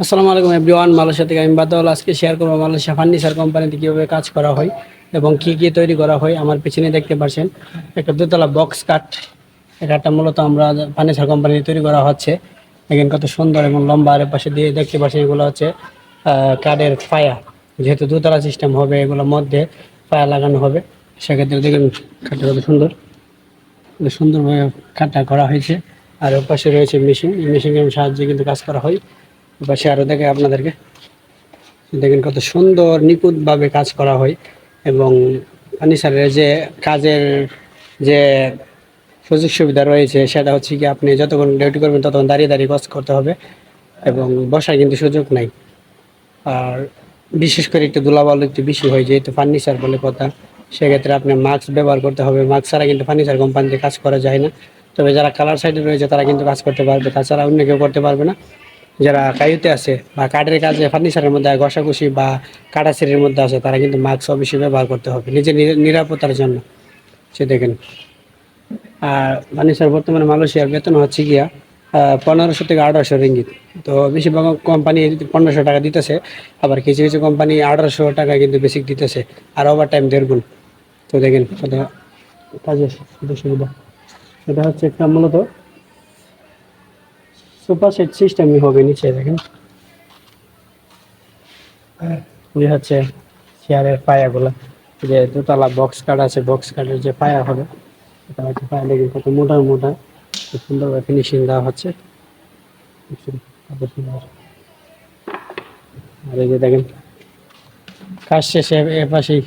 আসসালামু আলাইকুম everyone Malaysia থেকে আমি বাদল। আজকে শেয়ার করব মালয়েশিয়া ফার্নিচার কোম্পানিতে কীভাবে কাজ করা হয় এবং কি কি তৈরি করা হয়। আমার পিছনে দেখতে পাচ্ছেন একটা দোতলা বক্স কাট কাঠটা মূলত আমরা ফার্নিচার কোম্পানিতে তৈরি করা হচ্ছে। দেখেন কত সুন্দর এবং লম্বা আর পাশে দিয়ে দেখতে পাচ্ছেন এগুলো হচ্ছে কাঠের ফায়া যেহেতু দোতলা সিস্টেম হবে, এগুলোর মধ্যে ফায়া লাগানো হবে। সেক্ষেত্রে দেখেন কাঠটা কত সুন্দর। সুন্দরভাবে কাটা করা হয়েছে। আর ওপাশে রয়েছে মেশিন এই মেশিনের সাহায্যে কিন্তু কাজ করা হয়। পাশে আরও দেখে আপনাদেরকে। দেখেন কত সুন্দর নিখুঁতভাবে কাজ করা হয় এবং ফার্নিচারের যে কাজের যে সুযোগ সুবিধা রয়েছে, সেটা হচ্ছে কি আপনি যতক্ষণ ডিউটি করবেন ততক্ষণ দাঁড়িয়ে দাঁড়িয়ে কাজ করতে হবে এবং বসার কিন্তু সুযোগ নাই। আর বিশেষ করে একটু ধুলাবালু একটু বেশি হয়, যেহেতু ফার্নিচার বলে কথা, সেক্ষেত্রে আপনি মাস্ক ব্যবহার করতে হবে। মাস্ক ছাড়া কিন্তু ফার্নিচার কোম্পানিতে কাজ করা যায় না। তবে যারা কালার সাইডে রয়েছে, তারা কিন্তু কাজ করতে পারবে। তাছাড়া অন্য কেউ করতে পারবে না। যারা কায়ুতে আছে বা কাঠের কাজে, ফার্নিচারের মধ্যে ঘষাঘষি বা কাটাছিরির মধ্যে আছে, তারা কিন্তু মাস্ক অবশ্যই ব্যবহার করতে হবে। নিজের নিরাপত্তার জন্য। সে দেখেন। আর ফার্নিচার বর্তমানে মালয়েশিয়ার বেতন হচ্ছে গিয়া পনেরোশো থেকে আঠারোশো রিঙ্গিত। তো বেশিরভাগ কোম্পানি পনেরোশো টাকা দিতেছে, আবার কিছু কিছু কোম্পানি আঠারোশো টাকা কিন্তু বেসিক দিতেছে, আর ওভার টাইম দেড় গুণ। তো দেখেন এটা হচ্ছে একটা মূলত সুপার সেট সিস্টেমই হবে নিচে, দেখেন। এই হচ্ছে চেয়ারের পায়াগুলো। যে দোতলা বক্স কাট আছে বক্স কাটের যে পায়া হবে, এটা হচ্ছে পায়া। দেখে কত মোটা মোটা, খুব সুন্দরভাবে ফিনিশিং দেওয়া হচ্ছে। আর এই যে দেখেন, কাজ শেষে এ পাশেই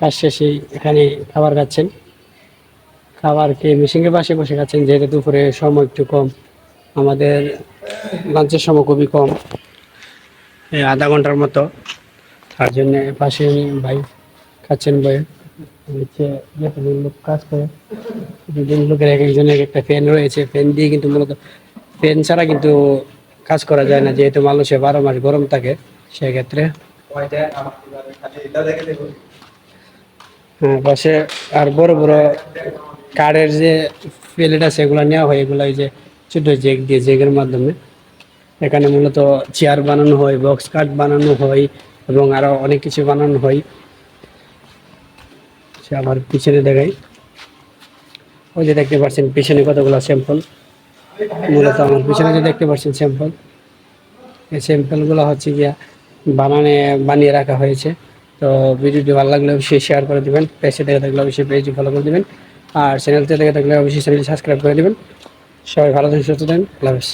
কাজ শেষে এখানে খাবার খাচ্ছেন। খাবার খেয়ে মেশিনের পাশে বসে খাচ্ছেন যেহেতু দুপুরে সময় একটু কম। আমাদের লাঞ্চের সময় খুবই কম। আধা ঘণ্টার মতো। তার জন্য পাশে ভাই খাচ্ছেন বয়ে। হচ্ছে লোক কাজ করে দুজন লোকের এক একজনের একটা ফ্যান রয়েছে, ফ্যান দিয়ে কিন্তু মূলত ফ্যান ছাড়া কিন্তু কাজ করা যায় না, যেহেতু মানুষের বারো মাস গরম থাকে, সেক্ষেত্রে হ্যাঁ পাশে আর বড় বড় কাঠের যে প্লেট আছে, এগুলো নেওয়া হয়, এগুলো যে ছোট জেগ দিয়ে জেগের মাধ্যমে। এখানে মূলত চেয়ার বানানো হয় বক্স কাঠ বানানো হয়, এবং আরও অনেক কিছু বানানো হয়। সে আমার পিছনে দেখাই। ওই যে দেখতে পাচ্ছেন, পিছনে কতগুলো স্যাম্পল মূলত আমার পিছনে যে দেখতে পাচ্ছেন স্যাম্পল এই স্যাম্পলগুলো হচ্ছে গিয়া বানানে, বানিয়ে রাখা হয়েছে। তো ভিডিওটি ভালো লাগলে অবশ্যই শেয়ার করে দিবেন পেজে দেখা থাকলে অবশ্যই পেজটি ফলো করে দিবেন। আর চ্যানেলটি দেখে থাকলে অবশ্যই চ্যানেলটি সাবস্ক্রাইব করে দেবেন। সবাই ভালো থাকেন সুস্থ থাকেন আল্লাহ হাফেজ।